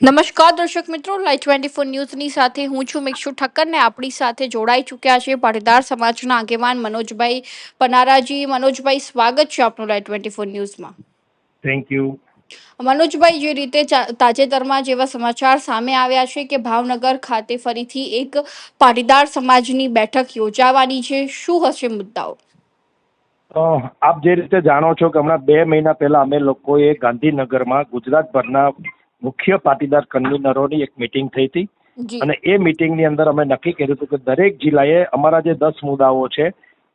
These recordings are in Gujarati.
નમસ્કાર દર્શક મિત્રો લાઈવ ટ્વેન્ટી ફોર ન્યૂઝની સાથે હું છું મિક્ષુ ઠક્કર ને આપણી સાથે જોડાઈ ચૂક્યા છે પાટીદાર સમાજના આગેવાન મનોજભાઈ પનારાજી. મનોજભાઈ સ્વાગત છે આપનું લાઈવ ટ્વેન્ટી ફોર ન્યૂઝમાં. થેન્ક યુ મનોજભાઈ જે રીતે તાજેતરમાં જેવા સમાચાર સામે આવ્યા છે કે ભાવનગર ખાતે ફરીથી એક પાટીદાર સમાજની બેઠક યોજાવાની છે શું હશે મુદ્દાઓ? આપ જે રીતે જાણો છો કે હમણાં બે મહિના પહેલા અમે લોકોએ ગાંધીનગરમાં ગુજરાતભરના મુખ્ય પાટીદાર કન્વીનરોની એક મિટિંગ થઈ હતી. અને એ મિટિંગની અંદર અમે નક્કી કર્યું હતું કે દરેક જિલ્લાએ અમારા જે દસ મુદ્દાઓ છે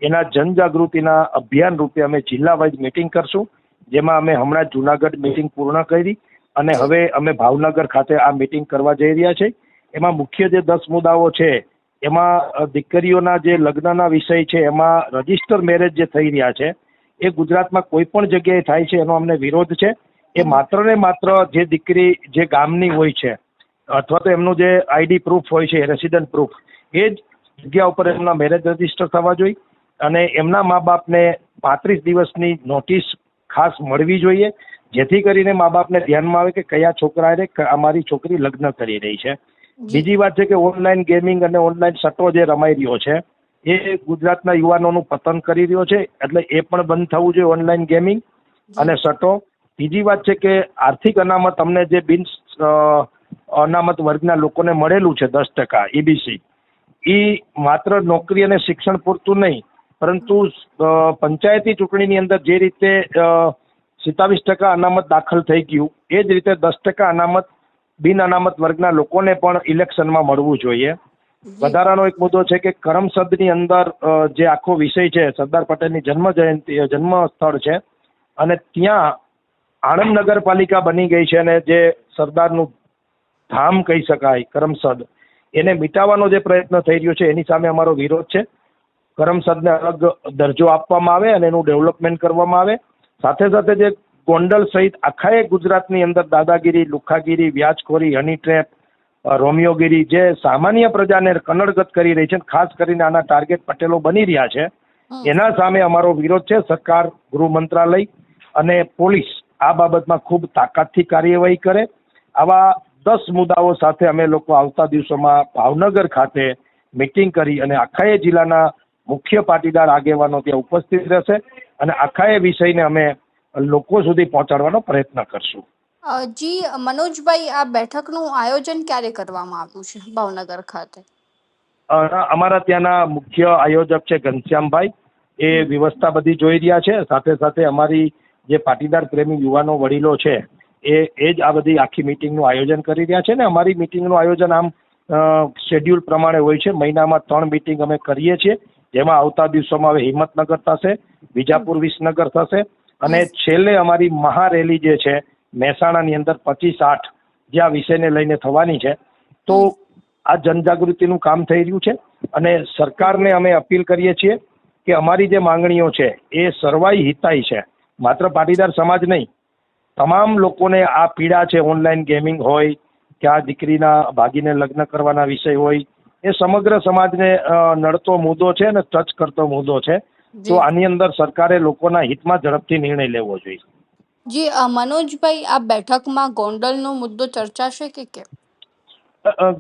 એના જનજાગૃતિના અભિયાન રૂપે અમે જિલ્લા વાઇઝ મિટિંગ કરશું જેમાં અમે હમણાં જુનાગઢ મિટિંગ પૂર્ણ કરી અને હવે અમે ભાવનગર ખાતે આ મિટિંગ કરવા જઈ રહ્યા છે. એમાં મુખ્ય જે દસ મુદ્દાઓ છે એમાં દીકરીઓના જે લગ્નના વિષય છે એમાં રજિસ્ટર મેરેજ જે થઈ રહ્યા છે એ ગુજરાતમાં કોઈ પણ જગ્યાએ થાય છે એનો અમને વિરોધ છે. એ માત્ર ને માત્ર જે દીકરી જે ગામની હોય છે અથવા તો એમનું જે આઈડી પ્રૂફ હોય છે રેસિડન્ટ પ્રૂફ એ જ જગ્યા ઉપર એમના મેરેજ રજિસ્ટર થવા જોઈએ અને એમના મા બાપને પાંત્રીસ દિવસની નોટિસ ખાસ મળવી જોઈએ જેથી કરીને મા બાપને ધ્યાનમાં આવે કે કયા છોકરાએ અમારી છોકરી લગ્ન કરી રહી છે. બીજી વાત છે કે ઓનલાઈન ગેમિંગ અને ઓનલાઈન સટ્ટો જે રમાઈ રહ્યો છે એ ગુજરાતના યુવાનોનું પતન કરી રહ્યો છે એટલે એ પણ બંધ થવું જોઈએ ઓનલાઈન ગેમિંગ અને સટ્ટો બીજી વાત છે કે આર્થિક અનામત અમને જે બિન અનામત વર્ગના લોકોને મળેલું છે દસ ટકા ઈબીસી એ માત્ર નોકરી અને શિક્ષણ પૂરતું નહીં પરંતુ પંચાયતી ચૂંટણીની અંદર જે રીતે સિત્તાવીસ ટકા અનામત દાખલ થઈ ગયું એ જ રીતે દસ ટકા અનામત બિન અનામત વર્ગના લોકોને પણ ઇલેક્શનમાં મળવું જોઈએ. વધારાનો એક મુદ્દો છે કે કરમસદની અંદર જે આખો વિષય છે સરદાર પટેલની જન્મ જયંતિ જન્મ સ્થળ છે અને ત્યાં આણંદ નગરપાલિકા બની ગઈ છે અને જે સરદારનું ધામ કહી શકાય કરમસદ એને મિટાવવાનો જે પ્રયત્ન થઈ રહ્યો છે એની સામે અમારો વિરોધ છે. કરમસદને અલગ દરજ્જો આપવામાં આવે અને એનું ડેવલપમેન્ટ કરવામાં આવે. સાથે સાથે જે ગોંડલ સહિત આખાએ ગુજરાતની અંદર દાદાગીરી લુખાગીરી વ્યાજખોરી હની ટ્રેપ રોમિયોગીરી જે સામાન્ય પ્રજાને કનડગત કરી રહી છે ખાસ કરીને આના ટાર્ગેટ પટેલો બની રહ્યા છે. એના સામે અમારો વિરોધ છે સરકાર ગૃહ મંત્રાલય અને પોલીસ આ બાબતમાં ખૂબ તાકાતથી કાર્યવાહી કરે. આવા દસ મુદ્દાઓ સાથે અમે લોકો આવતા દિવસોમાં ભાવનગર ખાતે મિટિંગ કરી અને આખાએ જિલ્લાના મુખ્ય પાટીદાર આગેવાનો ત્યાં ઉપસ્થિત રહેશે અને આખાએ વિષયને અમે લોકો સુધી પહોંચાડવાનો પ્રયત્ન કરશું. જી મનોજભાઈ આ બેઠકનું આયોજન ક્યારે કરવામાં આવ્યું છે ભાવનગર ખાતે? અમારા ત્યાંના મુખ્ય આયોજક છે ઘનશ્યામભાઈ. એ વ્યવસ્થા બધી જોઈ રહ્યા છે. સાથે સાથે અમારી જે પાટીદાર પ્રેમી યુવાનો વડીલો છે એ એ જ આ બધી આખી મિટિંગનું આયોજન કરી રહ્યા છે ને અમારી મિટિંગનું આયોજન આમ શેડ્યુલ પ્રમાણે હોય છે. મહિનામાં ત્રણ મિટિંગ અમે કરીએ છીએ. જેમાં આવતા દિવસોમાં હવે હિંમતનગર થશે વિજાપુર વિસનગર થશે અને છેલ્લે અમારી મહારેલી જે છે મહેસાણાની અંદર પચીસ આઠ જે આ વિષયને લઈને થવાની છે. તો આ જનજાગૃતિનું કામ થઈ રહ્યું છે અને સરકારને અમે અપીલ કરીએ છીએ કે અમારી જે માંગણીઓ છે એ સર્વાઈ હિતાઈ છે. માત્ર પાટીદાર સમાજ નહીં તમામ લોકોને આ પીડા છે ઓનલાઈન ગેમિંગ હોય કે આ દીકરીના ભાગીને લગ્ન કરવાના વિષય હોય એ સમગ્ર સમાજને નડતો મુદ્દો છે અને ટચ કરતો મુદ્દો છે. તો આની અંદર સરકારે લોકોના હિતમાં ઝડપથી નિર્ણય લેવો જોઈએ. જી મનોજભાઈ આ બેઠકમાં ગોંડલનો મુદ્દો ચર્ચાશે કે કેમ?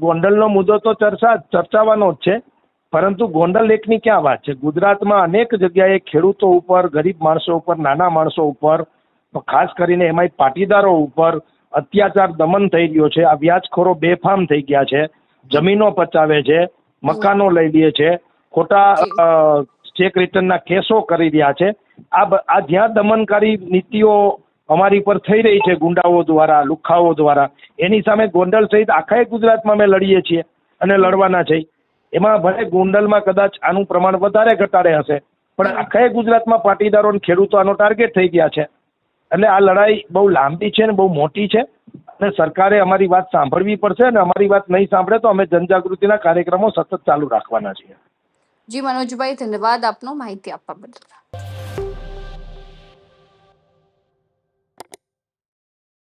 ગોંડલનો મુદ્દો તો ચર્ચા ચર્ચાવાનો જ છે. પરંતુ ગોંડલ એકની ક્યાં વાત છે? ગુજરાતમાં અનેક જગ્યાએ ખેડૂતો ઉપર ગરીબ માણસો ઉપર નાના માણસો ઉપર ખાસ કરીને એમાંય પાટીદારો ઉપર અત્યાચાર દમન થઈ રહ્યો છે. આ વ્યાજખોરો બેફામ થઈ ગયા છે. જમીનો પચાવે છે મકાનો લઈ લે છે ખોટા ચેક રિટર્નના કેસો કરી રહ્યા છે. આ આ જ્યાં દમનકારી નીતિઓ અમારી પર થઈ રહી છે ગુંડાઓ દ્વારા લુખાઓ દ્વારા એની સામે ગોંડલ સહિત આખાએ ગુજરાતમાં અમે લડીએ છીએ અને લડવાના છે એમાં ભલે ગોંડલમાં કદાચ આનું પ્રમાણ વધારે ઘટાડે હશે પણ આખા ગુજરાતમાં પાટીદારો અને ખેડૂતો આનો ટાર્ગેટ થઈ ગયા છે. એટલે આ લડાઈ બહુ લાંબી છે ને બહુ મોટી છે અને સરકારે અમારી વાત સાંભળવી પડશે અને અમારી વાત નહીં સાંભળે તો અમે જનજાગૃતિના કાર્યક્રમો સતત ચાલુ રાખવાના છીએ. જી મનોજભાઈ ધન્યવાદ આપનો માહિતી આપવા બદલ.